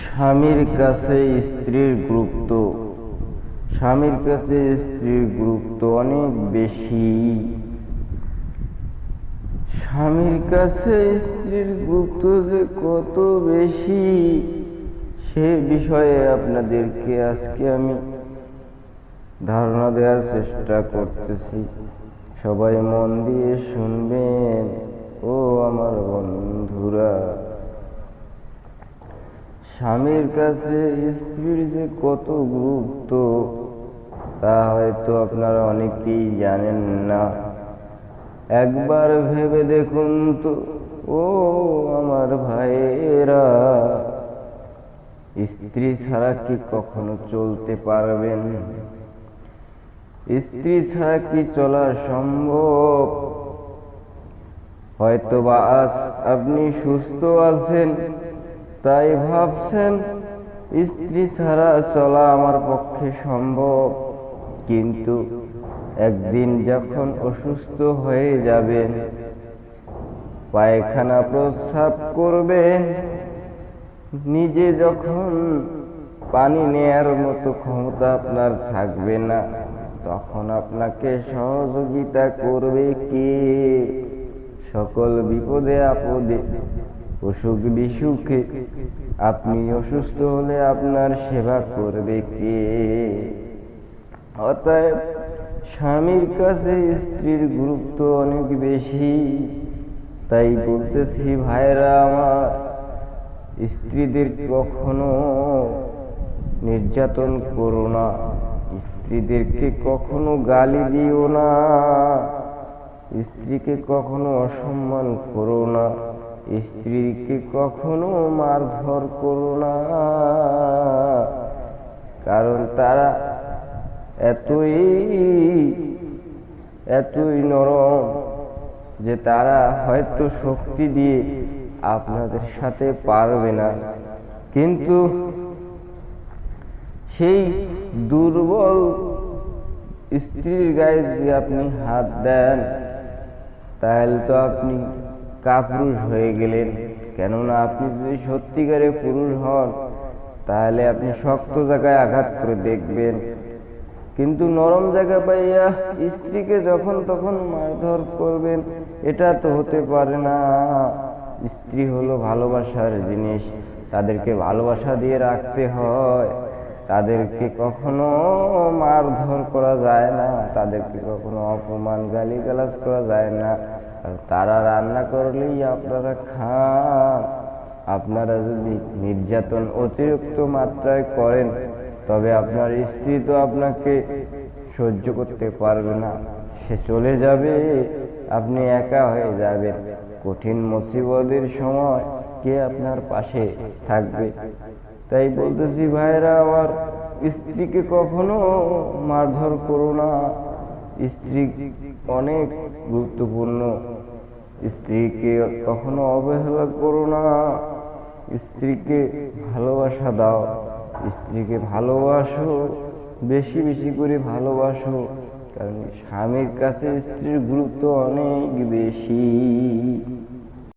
স্বামীর কাছে স্ত্রীর গুরুত্ব। স্বামীর কাছে স্ত্রীর গুরুত্ব অনেক বেশি। স্বামীর কাছে স্ত্রীর গুরুত্ব যে কত বেশি, সে বিষয়ে আপনাদেরকে আজকে আমি ধারণা দেওয়ার চেষ্টা করতেছি। সবাই মন দিয়ে শুনবেন। ও আমার বন্ধুরা স্বামীর কাছে স্ত্রীর যে কত গুরুত্ব, তা হয়তো আপনারা অনেকেই জানেন না। একবার ভেবে দেখুন তো, ও আমার ভাইয়েরা, স্ত্রী ছাড়া কি কখনো চলতে পারবেন? স্ত্রী ছাড়া কি চলা সম্ভব? হয়তো বা আজ আপনি সুস্থ আছেন তাই ভাবছেন, স্ত্রী ছাড়া চলা আমার পক্ষে সম্ভব। কিন্তু একদিন যখন অসুস্থ হয়ে যাবেন, পায়খানা প্রস্রাব করবেন, নিজে যখন পানি নেয়ার মতো ক্ষমতা আপনার থাকবে না, তখন আপনাকে সহযোগিতা করবে কে? সকল বিপদে আপদে অসুখ বিসুখে আপনি অসুস্থ হলে আপনার সেবা করবে কে? অতএব স্বামীর কাছে স্ত্রীর গুরুত্ব অনেক বেশি। তাই বলতেছি ভাইরা আমার, স্ত্রীদের কখনো নির্যাতন করো না। স্ত্রীদেরকে কখনো গালি দিও না। স্ত্রীকে কখনো অসম্মান করো না। স্ত্রীকে কখনো মারধর করো না। কারণ তারা এতই এতই নরম যে তারা হয়তো শক্তি দিয়ে আপনাদের সাথে পারবে না। কিন্তু সেই দুর্বল স্ত্রীর গায়ে যদি আপনি হাত দেন, তাহলে তো আপনি কাপুরুষ হয়ে গেলেন। কেননা আপনি যদি সত্যিকারে পুরুষ হন, তাহলে আপনি শক্ত জায়গায় আঘাত করে দেখবেন। কিন্তু নরম জায়গা পাইয়া স্ত্রীকে যখন তখন মারধর করবেন, এটা তো হতে পারে না। স্ত্রী হলো ভালোবাসার জিনিস, তাদেরকে ভালোবাসা দিয়ে রাখতে হয়। তাদেরকে কখনো মারধর করা যায় না, তাদেরকে কখনো অপমান গালি গালাজ করা যায় না। তারা রান্না করলেই আপনারা খান। আপনারা যদি নির্যাতন অতিরিক্ত মাত্রায় করেন, তবে আপনার স্ত্রী তো আপনাকে সহ্য করতে পারবে না। সে চলে যাবে, আপনি একা হয়ে যাবেন। কঠিন মুসিবতের সময় কে আপনার পাশে থাকবে? তাই বলতেছি, ভাইরা, আমার স্ত্রীকে কখনো মারধর করো না। স্ত্রী অনেক গুরুত্বপূর্ণ। স্ত্রীকে কখনো অবহেলা করো না। স্ত্রীকে ভালোবাসা দাও। স্ত্রীকে ভালোবাসো, বেশি বেশি করে ভালোবাসো, কারণ স্বামীর কাছে স্ত্রীর গুরুত্ব অনেক বেশি।